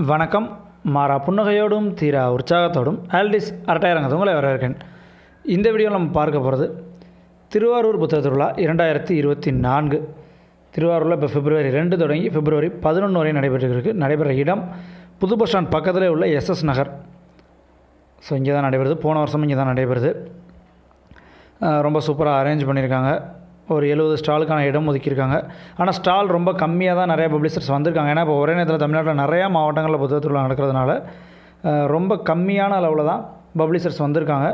வணக்கம். மாறா புன்னகையோடும் தீரா உற்சாகத்தோடும் ஆல்டிஸ் அரட்டாயிரங்கத்து உங்களை வரவேற்கேன் இந்த வீடியோவில் நம்ம பார்க்க போகிறது திருவாரூர் புத்தக திருவிழா இரண்டாயிரத்தி இருபத்தி நான்கு. திருவாரூரில் இப்போ பிப்ரவரி ரெண்டு தொடங்கி பிப்ரவரி பதினொன்று வரை நடைபெற்றிருக்கு. நடைபெற இடம் புது பஸ் ஸ்டாண்ட் பக்கத்தில் உள்ள எஸ்எஸ் நகர். ஸோ இங்கே தான் நடைபெறுது. போன வருஷமும் இங்கே தான் நடைபெறுது ரொம்ப சூப்பராக அரேஞ்ச் பண்ணியிருக்காங்க. ஒரு எழுபது ஸ்டாலுக்கான இடம் ஒதுக்கியிருக்காங்க. ஆனால் ஸ்டால் ரொம்ப கம்மியாக தான் நிறைய பப்ளிஷர்ஸ் வந்திருக்காங்க. ஏன்னா இப்போ ஒரே நேரத்தில் தமிழ்நாட்டில் நிறையா மாவட்டங்களில் புத்தக திருவிழா நடக்கிறதுனால ரொம்ப கம்மியான அளவில் தான் பப்ளிஷர்ஸ் வந்திருக்காங்க.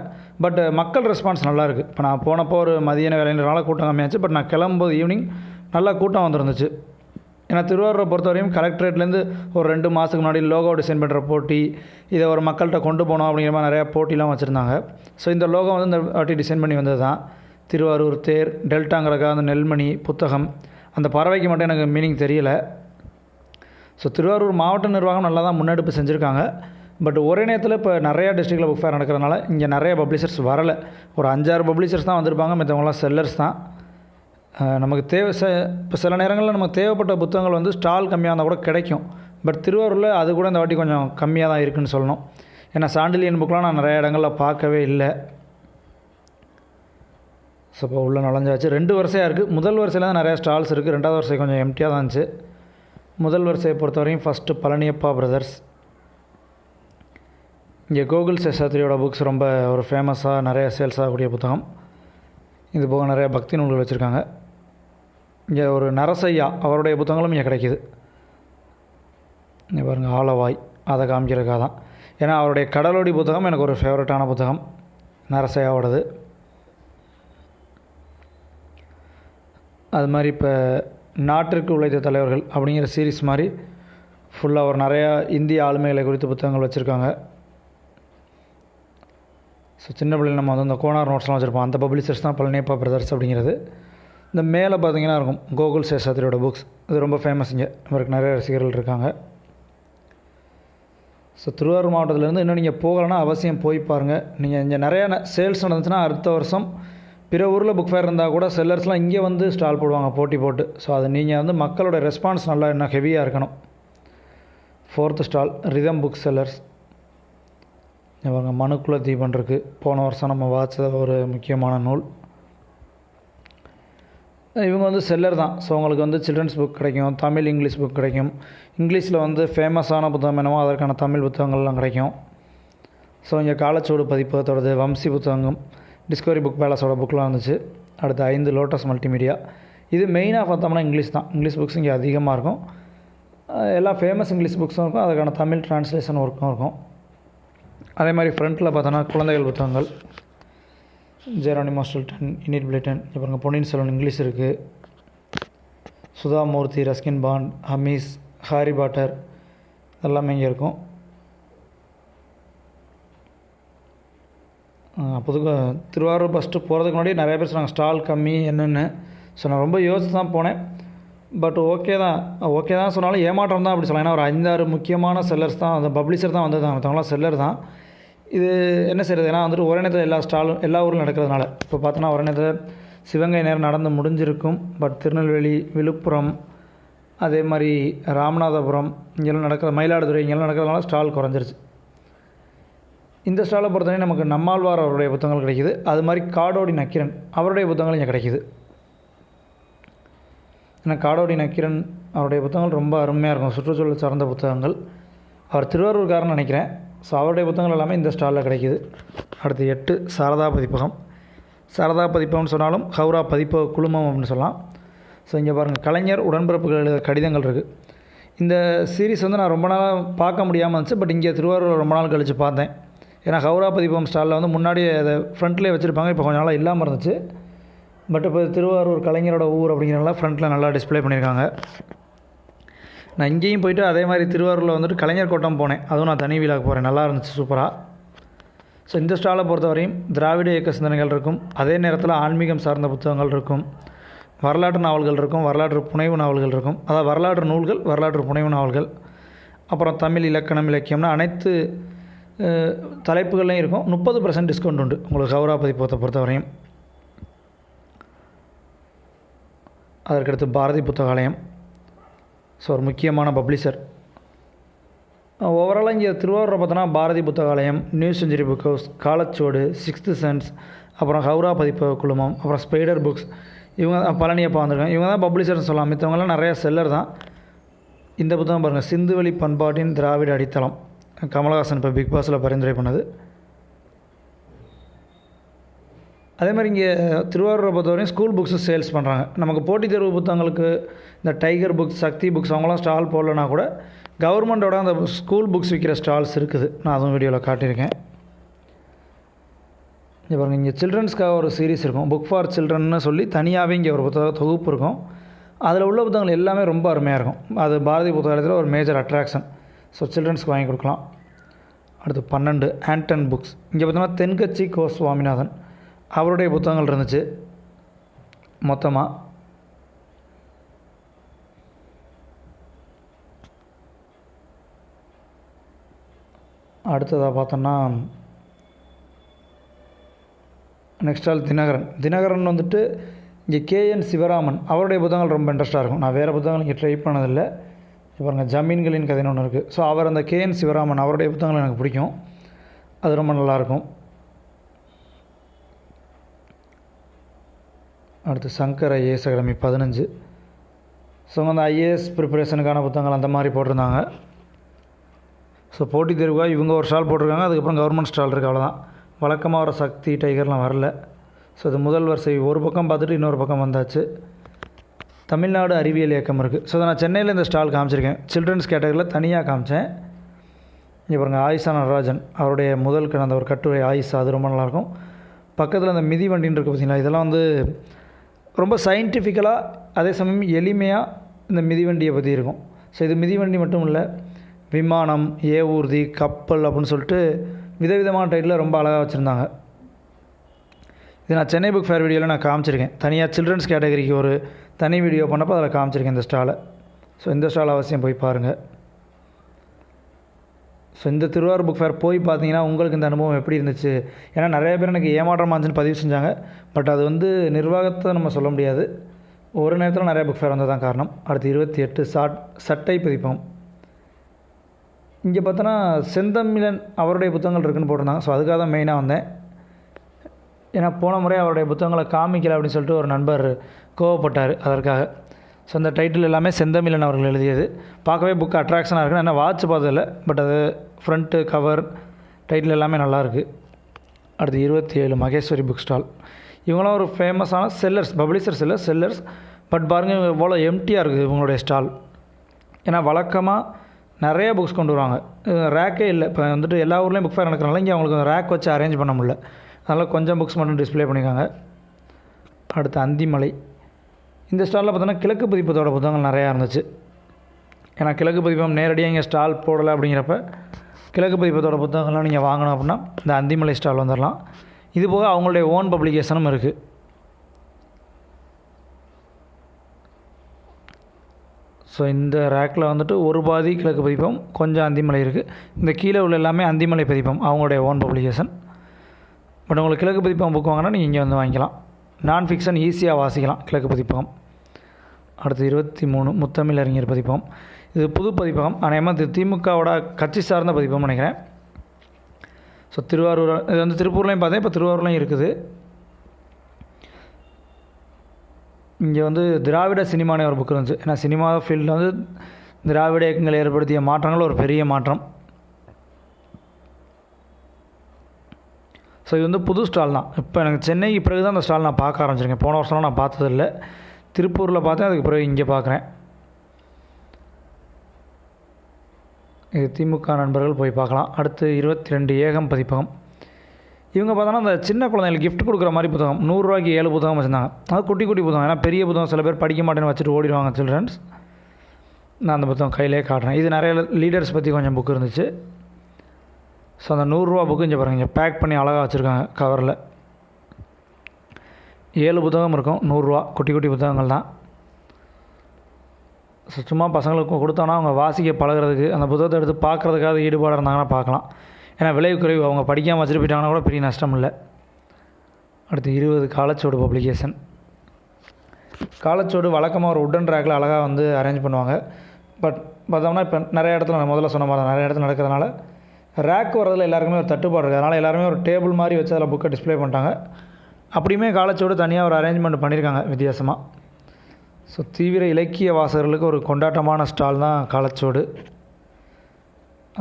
பட் மக்கள் ரெஸ்பான்ஸ் நல்லாயிருக்கு இப்போ நான் போனப்போ ஒரு மதியான வேலைன்றனால கூட்டம் கம்மியாச்சு. பட் நான் கிளம்பும்போது ஈவினிங் நல்லா கூட்டம் வந்துருந்துச்சு. ஏன்னா திருவாரூரை பொறுத்தவரையும் கலெக்டரேட்லேருந்து ஒரு ரெண்டு மாதத்துக்கு முன்னாடி லோகோ டிசைன் பண்ணுற போட்டி இதை ஒரு மக்கள்கிட்ட கொண்டு போகணும் அப்படிங்கிற மாதிரி நிறையா போட்டிலாம் வச்சுருந்தாங்க. ஸோ இந்த லோகோ வந்து இந்த வாட்டி டிசைன் பண்ணி வந்தது தான் திருவாரூர் தேர் டெல்டாங்கிறக்கா அந்த நெல்மணி புத்தகம் அந்த பறவைக்கு மட்டும் எனக்கு மீனிங் தெரியல. ஸோ திருவாரூர் மாவட்ட நிர்வாகம் நல்லா தான் முன்னெடுப்பு செஞ்சுருக்காங்க. பட் ஒரே நேரத்தில் இப்போ நிறையா டிஸ்ட்ரிக்டில் புக் ஃபேர் நடக்கிறதுனால இங்கே நிறைய பப்ளிஷர்ஸ் வரலை. ஒரு அஞ்சாறு பப்ளிஷர்ஸ் தான் வந்திருப்பாங்க. மற்றவங்களாம் செல்லர்ஸ் தான். நமக்கு தேவை ச இப்போ சில நேரங்களில் நமக்கு தேவைப்பட்ட புத்தகங்கள் வந்து ஸ்டால் கம்மியாக இருந்தால் கூட கிடைக்கும். பட் திருவாரூரில் அது கூட இந்த வாட்டி கொஞ்சம் கம்மியாக தான் இருக்குன்னு சொல்லணும். ஏன்னா சாண்டிலியன் புக்கெலாம் நான் நிறைய இடங்களில் பார்க்கவே இல்லை. ஸோ இப்போ உள்ளே நுழைஞ்சாச்சு. ரெண்டு வரிசையாக இருக்குது முதல் வரிசையில் தான் நிறையா ஸ்டால்ஸ் இருக்குது ரெண்டாவது வரிசை கொஞ்சம் எம்டியாக தான் இருந்துச்சு. முதல் வரிசையை பொறுத்தவரையும் ஃபஸ்ட்டு பழனியப்பா பிரதர்ஸ் இங்கே கோகுல் சேஷாத்ரியோட புக்ஸ் ரொம்ப ஒரு ஃபேமஸாக நிறைய சேல்ஸ் ஆகக்கூடிய புத்தகம். இது போக நிறைய பக்தி நூல்கள் வச்சுருக்காங்க. இங்கே ஒரு நரசையா அவருடைய புத்தகங்களும் இங்கே கிடைக்கிது. இங்கே பாருங்கள் ஆலவாய். அதை காமிக்கிறதுக்காக தான். ஏன்னா அவருடைய கடலோடி புத்தகம் எனக்கு ஒரு ஃபேவரட்டான புத்தகம். நரசையாவோடது அது மாதிரி இப்போ நாட்டிற்கு உழைத்த தலைவர்கள் அப்படிங்கிற சீரீஸ் மாதிரி ஃபுல்லாக ஒரு நிறையா இந்திய ஆளுமைகளை குறித்த புத்தகங்கள் வச்சுருக்காங்க. ஸோ சின்ன பிள்ளைகள் நம்ம வந்து இந்த கோனார் நோட்ஸ்லாம் வச்சுருப்போம். அந்த பப்ளிஷர்ஸ் தான் பழனியப்பா பிரதர்ஸ் அப்படிங்கிறது. இந்த மேலே பார்த்தீங்கன்னா இருக்கும். கோகுல் சேஷாத்திரியோட புக்ஸ் இது ரொம்ப ஃபேமஸ் இங்கே. இவருக்கு நிறைய ரசிகர்கள் இருக்காங்க. ஸோ திருவாரூர் மாவட்டத்திலேருந்து இன்னும் நீங்கள் போகலைன்னா அவசியம் போய் பாருங்கள் நீங்கள் இங்கே நிறையா சேல்ஸ் நடந்துச்சுன்னா அடுத்த வருஷம் பிற ஊரில் புக் ஃபேர் இருந்தால் கூட செல்லர்ஸ்லாம் இங்கே வந்து ஸ்டால் போடுவாங்க போட்டி போட்டு. ஸோ அது நீங்கள் வந்து மக்களோட ரெஸ்பான்ஸ் நல்லா இன்னும் ஹெவியாக இருக்கணும். Fourth stall rhythm book sellers இவங்க மனுக்குல தீபன் இருக்குது போன வருஷம் நம்ம வாச்ச ஒரு முக்கியமான நூல். இவங்க வந்து செல்லர் தான். ஸோ உங்களுக்கு வந்து சில்ட்ரன்ஸ் புக் கிடைக்கும் தமிழ் இங்கிலீஷ் புக் கிடைக்கும். இங்கிலீஷில் வந்து ஃபேமஸான புத்தகம் என்னவோ அதற்கான தமிழ் புத்தகங்கள்லாம் கிடைக்கும். ஸோ இங்கே காலச்சூடு பதிப்பகத்தோடது வம்சி புத்தகம் டிஸ்கவரி புக் பேலஸோட புக்கெலாம் இருந்துச்சு. அடுத்து ஐந்து லோட்டஸ் மல்டிமீடியா இது மெயினாக பார்த்தோம்னா இங்கிலீஷ் தான். இங்கிலீஷ் புக்ஸ் இங்கே அதிகமாக இருக்கும். எல்லா ஃபேமஸ் இங்கிலீஷ் புக்ஸும் இருக்கும். அதுக்கான தமிழ் ட்ரான்ஸ்லேஷன் ஒர்க்கும் இருக்கும். அதே மாதிரி ஃப்ரண்ட்டில் பார்த்தோன்னா குழந்தைகள் புத்தகங்கள். ஜெரானி மாஸ்டல்டன் இனிட் பிளிட்டன் இப்போ பொன்னியின் செல்வன் இங்கிலீஷ் இருக்குது சுதா மூர்த்தி ரஸ்கின் பாண்ட் ஹமீஸ் ஹாரி பாட்டர் எல்லாமே இங்கே இருக்கும். அஹ் திருவாரூர் ஃபஸ்ட்டு போகிறதுக்கு முன்னாடி நிறைய பேர் சொன்னாங்க ஸ்டால் கம்மி என்னென்னு. ஸோ நான் ரொம்ப யோசித்து தான் போனேன். பட் ஓகே தான். ஓகே தான் சொன்னாலும் ஏமாற்றம் தான் அப்படி சொல்லலாம். ஏன்னா ஒரு ஐந்தாறு முக்கியமான செல்லர்ஸ் தான் அந்த பப்ளிஷர் தான் வந்தது. மற்றவங்களாம் செல்லர் தான். இது என்ன செய்கிறது ஏன்னா வந்துட்டு ஒரே நேரத்தில் எல்லா ஸ்டாலும் எல்லா ஊரிலும் நடக்கிறதுனால. இப்போ பார்த்தோன்னா ஒரே நேரத்தில் சிவகங்கை நேரம் நடந்து முடிஞ்சிருக்கும். பட் திருநெல்வேலி விழுப்புரம் அதே மாதிரி ராமநாதபுரம் இங்கெல்லாம் நடக்கிற மயிலாடுதுறை இங்கெல்லாம் நடக்கிறதுனால ஸ்டால் குறைஞ்சிருச்சு. இந்த ஸ்டாலை பொறுத்தவரை நமக்கு நம்மாழ்வார் அவருடைய புத்தகங்கள் கிடைக்குது. அது மாதிரி காடோடி நக்கிரன் அவருடைய புத்தகங்கள் இங்கே கிடைக்குது. ஏன்னா காடோடி நக்கிரன் அவருடைய புத்தகங்கள் ரொம்ப அருமையாக இருக்கும். சுற்றுச்சூழல் சார்ந்த புத்தகங்கள். அவர் திருவாரூர்காரன் நினைக்கிறேன். ஸோ அவருடைய புத்தகங்கள் எல்லாமே இந்த ஸ்டாலில் கிடைக்குது. அடுத்து எட்டு சாரதா பதிப்பகம். சாரதா பதிப்பகம்னு சொன்னாலும் ஹவுரா பதிப்பக குழுமம் அப்படின்னு சொல்லலாம். ஸோ இங்கே பாருங்கள் கலைஞர் உடன்பிறப்புகள் எழுத கடிதங்கள் இருக்குது இந்த சீரீஸ் வந்து நான் ரொம்ப நாளாக பார்க்க முடியாமல் இருந்துச்சு. பட் இங்கே திருவாரூர் ரொம்ப நாள் கழித்து பார்த்தேன். ஏன்னா ஹவுரா பதிப்பம் ஸ்டாலில் வந்து முன்னாடி அதை ஃப்ரண்ட்லேயே வச்சுருப்பாங்க இப்போ கொஞ்ச நாளாக இல்லாமல் இருந்துச்சு. பட் இப்போ திருவாரூர் கலைஞரோட ஊர் அப்படிங்கிறனால ஃப்ரண்ட்டில் நல்லா டிஸ்ப்ளே பண்ணியிருக்காங்க. நான் இங்கேயும் போயிட்டு அதே மாதிரி திருவாரூரில் வந்துட்டு கலைஞர் கோட்டம் போனேன். அதுவும் நான் தனி வீலாக போகிறேன். நல்லா இருந்துச்சு சூப்பராக ஸோ இந்த ஸ்டாலை பொறுத்தவரையும் திராவிட இயக்க சிந்தனைகள் இருக்கும். அதே நேரத்தில் ஆன்மீகம் சார்ந்த புத்தகங்கள் இருக்கும். வரலாற்று நாவல்கள் இருக்கும். வரலாற்று புனைவு நாவல்கள் இருக்கும். அதாவது வரலாற்று நூல்கள் வரலாற்று புனைவு நாவல்கள். அப்புறம் தமிழ் இலக்கணம் இலக்கியம்னா அனைத்து தலைப்புகள்லையும் இருக்கும். முப்பது பர்சன்ட் டிஸ்கவுண்ட் உண்டு. உங்களுக்கு ஹவுரா பதிப்பகத்தை பொறுத்தவரையும். அதற்கடுத்து பாரதி புத்தகாலயம். ஸோ ஒரு முக்கியமான பப்ளிஷர் ஓவராலாக இங்கே திருவாரூரை பார்த்தோன்னா Bharathi Puthakalayam New Century Book House Kalachuvadu sixth sense அப்புறம் ஹவுரா பதிப்பு குழுமம் அப்புறம் ஸ்பைடர் புக்ஸ் இவங்க தான் பழனியப்பா வந்திருக்காங்க. இவங்க தான் பப்ளிஷர்னு சொல்லலாம். மித்தவங்கலாம் நிறைய செல்லர் தான். இந்த புத்தகம் பாருங்கள் சிந்துவெளி பண்பாட்டின் திராவிட அடித்தளம். கமலஹாசன் இப்போ பிக் பாஸில் பரிந்துரை பண்ணது. அதே மாதிரி இங்கே திருவாரூரை பொறுத்தவரையும் ஸ்கூல் புக்ஸும் சேல்ஸ் பண்ணுறாங்க நமக்கு போட்டித் தேர்வு புத்தகங்களுக்கு இந்த டைகர் புக்ஸ் சக்தி புக்ஸ் அவங்களாம் ஸ்டால் போடலனா கூட கவர்மெண்ட்டோட அந்த ஸ்கூல் புக்ஸ் விற்கிற ஸ்டால்ஸ் இருக்குது. நான் அதுவும் வீடியோவில் காட்டியிருக்கேன். இங்கே பாருங்கள் இங்கே சில்ட்ரன்ஸ்க்காக ஒரு சீரிஸ் இருக்கும். புக் ஃபார் சில்ட்ரன்னு சொல்லி தனியாகவே இங்கே ஒரு புத்தக தொகுப்பு இருக்கும். அதில் உள்ள புத்தகங்கள் எல்லாமே ரொம்ப அருமையாக இருக்கும். அது பாரதி புத்தகத்தில் ஒரு மேஜர் அட்ராக்ஷன் ஸோ சில்ட்ரன்ஸ்க்கு வாங்கி கொடுக்கலாம். அடுத்து பன்னெண்டு ஆண்டன் புக்ஸ் இங்கே பார்த்தோம்னா தென்கட்சி கோ சுவாமிநாதன். அவருடைய புத்தகங்கள் இருந்துச்சு. மொத்தமாக அடுத்ததாக பார்த்தோன்னா நெக்ஸ்ட் ஆள் தினகரன். தினகரன் வந்துட்டு இங்கே கேஎன் சிவராமன். அவருடைய புத்தகங்கள் ரொம்ப இன்ட்ரெஸ்ட்டாக இருக்கும். நான் வேறு புத்தகங்கள் இங்கே ட்ரை பண்ணதில்லை. பாருங்க ஜமீன்களின் கதைன்னு ஒன்று இருக்குது ஸோ அவர் அந்த கே என் சிவராமன் அவருடைய புத்தகங்கள் எனக்கு பிடிக்கும். அது ரொம்ப நல்லாயிருக்கும். அடுத்து சங்கர் ஐஏஎஸ் அகாடமி பதினஞ்சு ஸோ அந்த ஐஏஎஸ் ப்ரிப்பரேஷனுக்கான புத்தகங்கள் அந்த மாதிரி போட்டிருந்தாங்க. ஸோ போட்டித் தேர்வுக்காக இவங்க ஒரு ஸ்டால் போட்டிருக்காங்க. அதுக்கப்புறம் கவர்மெண்ட் ஸ்டால் இருக்குது அவ்வளோதான் வழக்கமாக வர சக்தி டைகர்லாம் வரல. ஸோ இது முதல் வரிசை ஒரு பக்கம் பார்த்துட்டு இன்னொரு பக்கம் வந்தாச்சு. தமிழ்நாடு அறிவியல் இயக்கம் இருக்குது ஸோ நான் சென்னையில் இந்த ஸ்டால் காமிச்சிருக்கேன். சில்ட்ரன்ஸ் கேட்டகரியில் தனியாக காமிச்சேன். இங்கே பாருங்கள் ஆயிஷா நடராஜன் அவருடைய முதல் அந்த ஒரு கட்டுரை ஆயிஷா அது ரொம்ப நல்லாயிருக்கும். பக்கத்தில் அந்த மிதி வண்டின்னு இருக்குது பார்த்தீங்களா இதெல்லாம் வந்து ரொம்ப சயின்டிஃபிக்கலாக அதே சமயம் எளிமையாக இந்த மிதிவண்டியை பற்றி இருக்கும். ஸோ இது மிதிவண்டி மட்டும் இல்லை விமானம் ஏவூர்தி கப்பல் அப்படின்னு சொல்லிட்டு விதவிதமான டைட்டில் ரொம்ப அழகாக வச்சுருந்தாங்க. இது நான் சென்னை புக் ஃபேர் வீடியோவில் நான் காமிச்சிருக்கேன். தனியாக சில்ட்ரன்ஸ் கேட்டகரிக்கு ஒரு தனி வீடியோ பண்ணப்போ அதில் காமிச்சிருக்கேன் இந்த ஸ்டாலை. ஸோ இந்த ஸ்டால் அவசியம் போய் பாருங்கள் ஸோ இந்த திருவாரூர் புக் ஃபேர் போய் பார்த்தீங்கன்னா உங்களுக்கு இந்த அனுபவம் எப்படி இருந்துச்சு? ஏன்னா நிறைய பேர் எனக்கு ஏமாற்றமாக இருந்துச்சுன்னு பதிவு செஞ்சாங்க. பட் அது வந்து நிர்வாகத்தை நம்ம சொல்ல முடியாது. ஒரு நேரத்தில் நிறைய புக் ஃபேர் வந்தது தான் காரணம். அடுத்து இருபத்தி எட்டு சாட் சட்டை பதிப்பகம் இங்கே பார்த்தோன்னா செந்தமிழன் அவருடைய புத்தகங்கள் இருக்குன்னு போட்டிருந்தாங்க. ஸோ அதுக்காக தான் மெயினாக வந்தேன். ஏன்னா போன முறை அவருடைய புத்தகங்களை காமிக்கல அப்படின்னு சொல்லிட்டு ஒரு நண்பர் கோவப்பட்டார் அதற்காக. ஸோ அந்த டைட்டில் எல்லாமே செந்தமிழன் அவர்கள் எழுதியது. பார்க்கவே புக் அட்ராக்ஷனாக இருக்குன்னு. என்ன வாட்ச் பார்த்ததில்ல. பட் அது ஃப்ரண்ட்டு கவர் டைட்டில் எல்லாமே நல்லாயிருக்கு அடுத்து இருபத்தி ஏழு மகேஸ்வரி புக் ஸ்டால் இவங்களாம் ஒரு ஃபேமஸான செல்லர்ஸ் பப்ளிஷர்ஸ் இல்லை செல்லர்ஸ் பட் பாருங்கள் இவ்வளோ எம்டியாக இருக்குது இவங்களுடைய ஸ்டால் ஏன்னா வழக்கமாக நிறைய புக்ஸ் கொண்டு வருவாங்க. ரேக்கே இல்லை. இப்போ வந்துட்டு எல்லா ஊர்லேயும் புக் ஃபேர் நடக்கிறனால இங்கே அவங்களுக்கு ரேக் வச்சு அரேஞ்ச் பண்ண முடியல. அதனால் கொஞ்சம் புக்ஸ் மட்டும் டிஸ்ப்ளே பண்ணியிருக்காங்க அடுத்து அந்திமலை. இந்த ஸ்டாலில் பார்த்தோன்னா கிழக்கு பதிப்பத்தோட புத்தகங்கள் நிறையா இருந்துச்சு. ஏன்னா கிழக்கு பதிப்பம் நேரடியாக இங்கே ஸ்டால் போடலை அப்படிங்கிறப்ப கிழக்கு பதிப்பத்தோட புத்தகங்கள்லாம் நீங்கள் வாங்கணும் அப்படின்னா இந்த அந்திமலை ஸ்டால் வந்துடலாம். இது போக அவங்களுடைய ஓன் பப்ளிகேஷனும் இருக்குது ஸோ இந்த ரேக்கில் வந்துட்டு ஒரு பாதி கிழக்கு பதிப்பம் கொஞ்சம் அந்திமலை இருக்குது இந்த கீழே உள்ள எல்லாமே அந்திமலை பதிப்பம் அவங்களுடைய ஓன் பப்ளிகேஷன் பட் உங்களுக்கு கிழக்கு பதிப்பகம் புக் வாங்கினா நீங்கள் இங்கே வந்து வாங்கிக்கலாம். நான் ஃபிக்ஷன் ஈஸியாக வாசிக்கலாம். கிழக்கு பதிப்பகம். அடுத்து இருபத்தி மூணு முத்தமிழ் அறிஞர் பதிப்பகம். இது புது பதிப்பகம். அநேகமாக இது திமுகவோட கட்சி சார்ந்த பதிப்பகம் நினைக்கிறேன். ஸோ திருவாரூர் இது வந்து திருப்பூர்லேயும் பார்த்தேன். இப்போ திருவாரூர்லேயும் இருக்குது. இங்கே வந்து திராவிட சினிமானே ஒரு புக் இருந்துச்சு. ஏன்னா சினிமா ஃபீல்டில் வந்து திராவிட இயக்கங்கள் ஏற்படுத்திய மாற்றங்கள் ஒரு பெரிய மாற்றம். ஸோ இது வந்து புது ஸ்டால் தான். இப்போ எனக்கு சென்னைக்கு பிறகு தான் அந்த ஸ்டால் நான் பார்க்க ஆரம்பிச்சிருக்கேன். போன வருஷம்லாம் நான் பார்த்ததில்ல. திருப்பூரில் பார்த்தேன் அதுக்கு பிறகு இங்கே பார்க்குறேன். இது திமுக நண்பர்கள் போய் பார்க்கலாம். அடுத்து இருபத்தி ரெண்டு ஏகம் பதிப்பகம். இவங்க பார்த்தோன்னா அந்த சின்ன குழந்தைங்களுக்கு கிஃப்ட் கொடுக்குற மாதிரி புத்தகம். நூறுரூவாய்க்கு ஏழு புத்தகம் வச்சுருந்தாங்க. அது குட்டி குட்டி புத்தகம். ஏன்னா பெரிய புத்தகம் சில பேர் படிக்க மாட்டேன்னு வச்சுட்டு ஓடிடுவாங்க சில்ட்ரன்ஸ் நான் அந்த புத்தகம் கையிலே காட்டுறேன். இது நிறைய லீடர்ஸ் பற்றி கொஞ்சம் புக் இருந்துச்சு. ஸோ அந்த நூறுரூவா புக்கு இங்கே பாருங்கள் இங்கே பேக் பண்ணி அழகாக வச்சுருக்காங்க கவரில் ஏழு புத்தகம் இருக்கும் நூறுரூவா. குட்டி குட்டி புத்தகங்கள் தான். ஸோ சும்மா பசங்களுக்கு கொடுத்தோன்னா அவங்க வாசிக்க பழகிறதுக்கு அந்த புத்தகத்தை எடுத்து பார்க்குறதுக்காக ஈடுபாடு இருந்தாங்கன்னா பார்க்கலாம். ஏன்னா விலை குறைவு அவங்க படிக்காமல் வச்சுட்டு போயிட்டாங்கன்னா கூட பெரிய நஷ்டம் இல்லை. அடுத்து இருபது காலச்சோடு பப்ளிகேஷன் காலச்சோடு வழக்கமாக ஒரு உட்டன் ரேக்கில் அழகாக வந்து அரேஞ்ச் பண்ணுவாங்க. பட் பார்த்தோம்னா இப்போ நிறைய இடத்துல நான் முதல்ல சொன்ன மாதிரி தான், நிறைய இடத்துல நடக்கிறதுனால ரேக் வரதில் எல்லாருக்குமே ஒரு தட்டுப்பாடு இருக்குது அதனால் எல்லாருமே ஒரு டேபிள் மாதிரி வச்சு அதில் புக்கை டிஸ்ப்ளே பண்ணிட்டாங்க. அப்படியுமே காலச்சோடு தனியாக ஒரு அரேஞ்ச்மெண்ட் பண்ணியிருக்காங்க வித்தியாசமாக ஸோ தீவிர இலக்கிய வாசகர்களுக்கு ஒரு கொண்டாட்டமான ஸ்டால் தான் காலச்சோடு.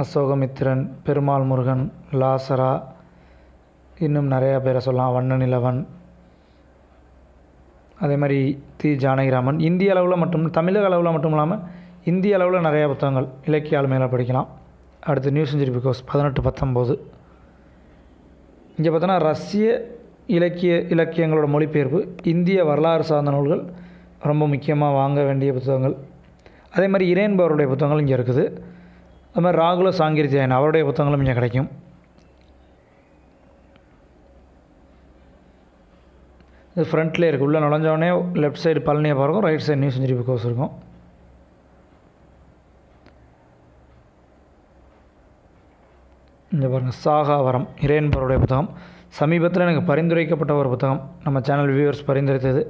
அசோகமித்திரன் பெருமாள் முருகன் லாசரா இன்னும் நிறையா பேரை சொல்லலாம். வண்ணநிலவன் அதே மாதிரி தி. ஜானகிராமன். இந்திய அளவில் மட்டும் தமிழக அளவில் மட்டும் இல்லாமல் இந்திய அளவில் நிறையா புத்தகங்கள் இலக்கிய ஆளுமையில் படிக்கலாம். அடுத்து நியூ செஞ்சுரி பிகாஸ் பதினெட்டு பத்தொம்போது. இங்கே பார்த்தோன்னா ரஷ்ய இலக்கிய இலக்கியங்களோட மொழிபெயர்ப்பு இந்திய வரலாறு சார்ந்த நூல்கள் ரொம்ப முக்கியமாக வாங்க வேண்டிய புத்தகங்கள். அதே மாதிரி இறையன்பவருடைய புத்தகங்கள் இங்கே இருக்குது. அது மாதிரி ராகுல சாங்கிரிஜயன் அவருடைய புத்தகங்களும் இங்கே கிடைக்கும். இது ஃப்ரண்ட்லேயே இருக்குது உள்ளே நுழைஞ்சோடனே லெஃப்ட் சைடு பழனியை பார்க்கும் right side new century because இருக்கும். இங்கே பாருங்கள் சாகாவரம் இறையன்பருடைய புத்தகம். சமீபத்தில் எனக்கு பரிந்துரைக்கப்பட்ட ஒரு புத்தகம். நம்ம சேனல் வியூவர்ஸ் பரிந்துரைத்தது.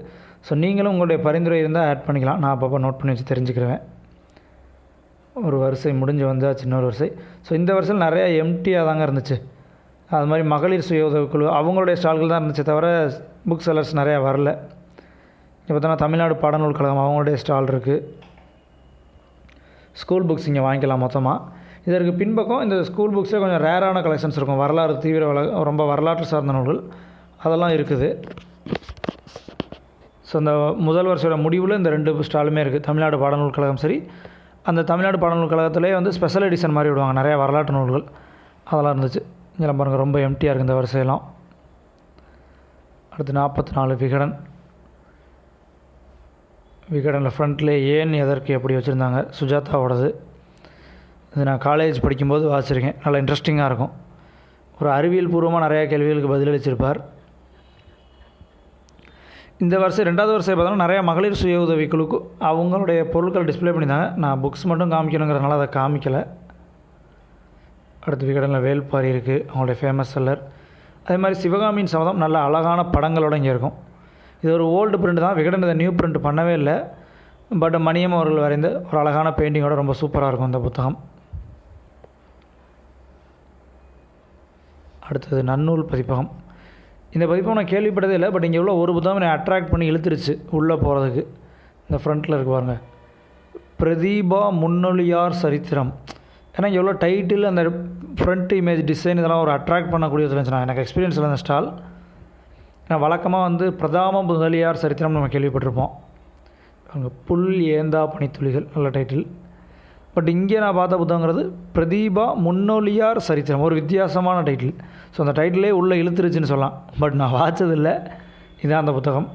ஸோ நீங்களும் உங்களுடைய பரிந்துரை இருந்தால் ஆட் பண்ணிக்கலாம். நான் அப்பப்போ நோட் பண்ணி வச்சு தெரிஞ்சுக்கிறேன் ஒரு வரிசை முடிஞ்சு வந்தாச்சு இன்னொரு வரிசை. ஸோ இந்த வருஷம் நிறையா எம்டியாக தாங்க இருந்துச்சு. அது மாதிரி மகளிர் சுய உதவிக்குழு அவங்களுடைய ஸ்டால்கள் தான் இருந்துச்சு தவிர புக் செல்லர்ஸ் நிறையா வரல. இப்போ பார்த்தோன்னா தமிழ்நாடு பாடநூல் கழகம் அவங்களுடைய ஸ்டால் இருக்குது ஸ்கூல் புக்ஸ் இங்கே வாங்கிக்கலாம் மொத்தமாக இதற்கு பின்பக்கம் இந்த ஸ்கூல் புக்ஸே கொஞ்சம் ரேரான கலெக்ஷன்ஸ் இருக்கும். வரலாறு தீவிர வள ரொம்ப வரலாற்று சார்ந்த நூல்கள். அதெல்லாம் இருக்குது. ஸோ இந்த முதல் வருஷோட முடிவில் இந்த ரெண்டு ஸ்டாலுமே இருக்குது தமிழ்நாடு பாடநூல் கழகம் சரி. அந்த தமிழ்நாடு பாடநூல் கழகத்திலே வந்து ஸ்பெஷல் எடிஷன் மாதிரி விடுவாங்க. நிறையா வரலாற்று நூல்கள். அதெல்லாம் இருந்துச்சு. இங்கே பாருங்கள் ரொம்ப எம்டியாக இருக்குது இந்த வரிசையெல்லாம். அடுத்து நாற்பத்தி நாலு விகடன். விகடனில் ஃப்ரண்ட்லேயே ஏன் எதற்கு எப்படி வச்சுருந்தாங்க? சுஜாதாவோடது. இது நான் காலேஜ் படிக்கும்போது வாசிச்சிருக்கேன். நல்லா இன்ட்ரெஸ்டிங்காக இருக்கும். ஒரு அறிவியல் பூர்வமாக நிறையா கேள்விகளுக்கு பதிலளிச்சிருப்பார். இந்த வருஷம் ரெண்டாவது வருஷம் பார்த்தோன்னா நிறையா மகளிர் சுய உதவிக்குழுக்கு அவங்களுடைய பொருட்கள் டிஸ்ப்ளே பண்ணியிருந்தாங்க. நான் புக்ஸ் மட்டும் காமிக்கணுங்கிறதுனால அதை காமிக்கலை. அடுத்து விகடனில் வேல்பாரி இருக்குது அவங்களுடைய ஃபேமஸ் செல்லர் அதே மாதிரி சிவகாமியின் சபதம் நல்ல அழகான படங்களோட இங்கே இருக்கும். இது ஒரு ஓல்டு பிரிண்ட் தான். விகடன் இதை நியூ பிரிண்ட் பண்ணவே இல்லை. பட் மணியம் அவர்கள் வரைந்த ஒரு அழகான பெயிண்டிங்கோட ரொம்ப சூப்பராக இருக்கும் இந்த புத்தகம். அடுத்தது நன்னூல் பதிப்பகம். இந்த பதிப்பகம் நான் கேள்விப்பட்டதே இல்லை பட் இங்கே உள்ள ஒரு புத்தகம் என்னை அட்ராக்ட் பண்ணி இழுத்துருச்சு உள்ளே போகிறதுக்கு இந்த ஃப்ரண்ட்டில் இருக்கு பாருங்க. பிரதீபா முன்னொழியார் சரித்திரம். ஏன்னா இங்கே உள்ள டைட்டில் அந்த ஃப்ரண்ட் இமேஜ் டிசைன் இதெல்லாம் ஒரு அட்ராக்ட் பண்ணக்கூடியது இருந்துச்சு எனக்கு எக்ஸ்பீரியன்ஸ் இல்லை அந்த ஸ்டால் ஏன்னா வழக்கமாக வந்து பிரதாம முதலியார் சரித்திரம் நம்ம கேள்விப்பட்டிருப்போம். அங்கே புல் ஏந்தா பனித்துளிகள் நல்ல டைட்டில் பட் இங்கே நான் பார்த்த புத்தகங்கிறது பிரதீபா முன்னோலியார் சரித்திரம். ஒரு வித்தியாசமான டைட்டில் ஸோ அந்த டைட்டிலே உள்ளே இழுத்துருச்சுன்னு சொல்லலாம். பட் நான் வாச்சதில்லை. இதான் அந்த புத்தகம்.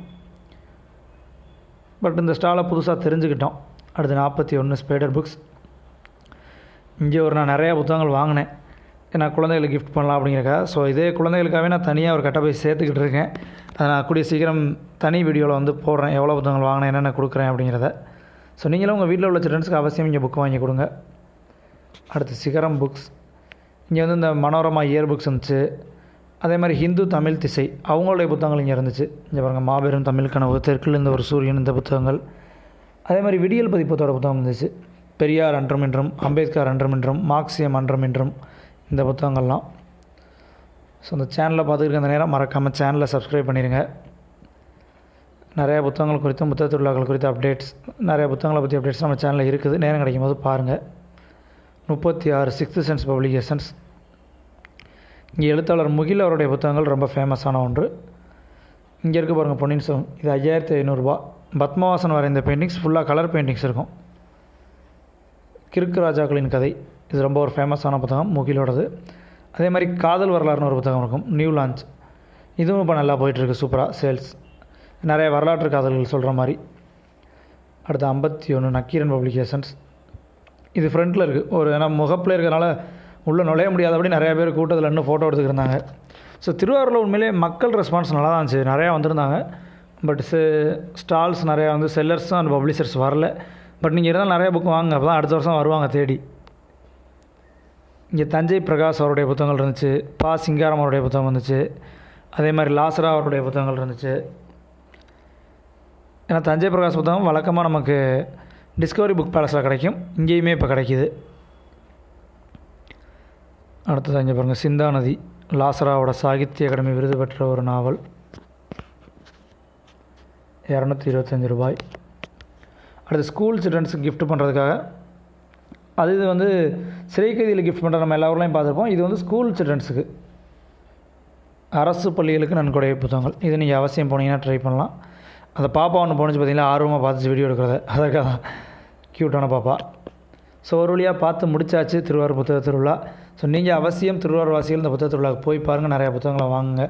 பட் இந்த ஸ்டாலை புதுசாக தெரிஞ்சுக்கிட்டோம். அடுத்து நாற்பத்தி ஒன்று ஸ்பைடர் புக்ஸ் இங்கே ஒரு நான் நிறையா புத்தகங்கள் வாங்கினேன். ஏன்னா குழந்தைகளுக்கு கிஃப்ட் பண்ணலாம் அப்படிங்கிறக்கா ஸோ இதே குழந்தைகளுக்காகவே நான் தனியாக ஒரு கட்டை போய் சேர்த்துக்கிட்டு இருக்கேன். அதை நான் கூடிய சீக்கிரம் தனி வீடியோவில் வந்து போடுறேன். எவ்வளோ புத்தகங்கள் வாங்கினேன் என்னென்ன கொடுக்குறேன் அப்படிங்கிறத. ஸோ நீங்களும் உங்கள் வீட்டில் உள்ள சில்ட்ரன்ஸ்க்கு அவசியம் இங்கே புக் வாங்கி கொடுங்க. அடுத்து சிகரம் புக்ஸ் இங்கே வந்து இந்த மனோரமா இயர் புக்ஸ் இருந்துச்சு. அதே மாதிரி ஹிந்து தமிழ் திசை அவங்களுடைய புத்தகங்கள் இங்கே இருந்துச்சு. இங்கே பாருங்கள் மாபெரும் தமிழ் கனவு தெற்கில் இந்த ஒரு சூரியன் இந்த புத்தகங்கள். அதே மாதிரி விடியல் பதிப்பத்தோட புத்தகம் இருந்துச்சு. பெரியார் அன்றம் என்றும் அம்பேத்கர் அன்றம் என்றும் மார்க்சியம் அன்றம் என்றும் இந்த புத்தகங்கள்லாம். ஸோ அந்த சேனலை பார்த்துருக்க அந்த நேரம் மறக்காமல் சேனலை சப்ஸ்கிரைப் பண்ணிடுங்க நிறைய புத்தகங்கள் குறித்தும் புத்தக திருவிழாக்கள் குறித்த அப்டேட்ஸ் நிறைய புத்தகங்களை பற்றி அப்டேட்ஸ் நம்ம சேனலில் இருக்குது. நேரம் கிடைக்கும் போது பாருங்கள் முப்பத்தி ஆறு சிக்ஸ்த்து சென்ஸ் பப்ளிகேஷன்ஸ் இங்கே எழுத்தாளர் முகில் அவருடைய புத்தகங்கள் ரொம்ப ஃபேமஸான ஒன்று. இங்கே இருக்க பாருங்கள் பொன்னியின் செல்வம் இது ஐயாயிரத்தி ஐநூறுரூபா பத்மவாசன் வரைந்த பெயிண்டிங்ஸ் ஃபுல்லாக கலர் பெயிண்டிங்ஸ் இருக்கும். கிறுக்கு ராஜாக்களின் கதை. இது ரொம்ப ஒரு ஃபேமஸான புத்தகம் முகிலோடது. அதே மாதிரி காதல் வரலாறுனு ஒரு புத்தகம் இருக்கும். நியூ லான்ச் இதுவும் இப்போ நல்லா போயிட்டுருக்கு சூப்பராக சேல்ஸ் நிறைய வரலாற்று காதல்கள் சொல்கிற மாதிரி. அடுத்து ஐம்பத்தி ஒன்று நக்கீரன் பப்ளிகேஷன்ஸ். இது ஃப்ரண்ட்டில் இருக்குது ஒரு ஏன்னா முகப்பில் இருக்கிறனால உள்ளே நுழைய முடியாதபடி நிறையா பேர் கூட்டத்தில் இன்னும் ஃபோட்டோ எடுத்துக்கிருந்தாங்க. ஸோ திருவாரூரில் உண்மையிலே மக்கள் ரெஸ்பான்ஸ் நல்லா தான் இருந்துச்சு. நிறையா வந்திருந்தாங்க. பட் ஸ்டால்ஸ் நிறையா வந்து செல்லர்ஸ் அண்ட் பப்ளிஷர்ஸ் வரல. பட் நீங்கள் இருந்தால் நிறைய புக் வாங்க அப்போ தான் அடுத்த வருஷம் வருவாங்க தேடி. இங்கே தஞ்சை பிரகாஷ் அவருடைய புத்தகங்கள் இருந்துச்சு. பா சிங்காரம் அவருடைய புத்தகம் வந்துச்சு. அதே மாதிரி லாசரா அவருடைய புத்தகங்கள் இருந்துச்சு. ஏன்னா தஞ்சை பிரகாஷ் புத்தகம் வழக்கமாக நமக்கு டிஸ்கவரி புக் பேலஸில் கிடைக்கும். இங்கேயுமே இப்போ கிடைக்கிது. அடுத்தது இங்கே பாருங்கள் சிந்தா நதி லாசராவோட சாகித்ய அகாடமி விருது பெற்ற ஒரு நாவல். இரநூத்தி இருபத்தஞ்சி ரூபாய். அடுத்து ஸ்கூல் சில்ட்ரன்ஸுக்கு கிஃப்ட் பண்ணுறதுக்காக அது இது வந்து சிறைக்கைதியில் கிஃப்ட் பண்ணுற நம்ம எல்லா பார்த்துருப்போம். இது வந்து ஸ்கூல் சில்ட்ரன்ஸுக்கு அரசு பள்ளிகளுக்கு நன்கொடை புத்தகங்கள். இது நீங்கள் அவசியம் போனீங்கன்னா ட்ரை பண்ணலாம். அந்த பாப்பா ஒன்று போணுச்சு பார்த்தீங்களா ஆர்வமாக பார்த்துச்சு வீடியோ எடுக்கிறத. அதற்காக தான் க்யூட்டான பாப்பா. ஸோ ஒரு வழியாக பார்த்து முடிச்சாச்சு திருவாரூர் புத்தக திருவிழா. ஸோ நீங்கள் அவசியம் திருவாரூர் வாசிகள் இந்த புத்தக திருவிழாவுக்கு போய் பாருங்கள் நிறையா புத்தகங்களை வாங்குங்க.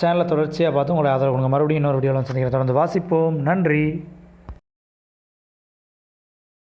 சேனலை தொடர்ச்சியாக பார்த்து உங்களை ஆதரவு கொடுங்க. மறுபடியும் இன்னொரு வீடியோவில் சந்திக்கிறேன். தொடர்ந்து வாசிப்போம். நன்றி.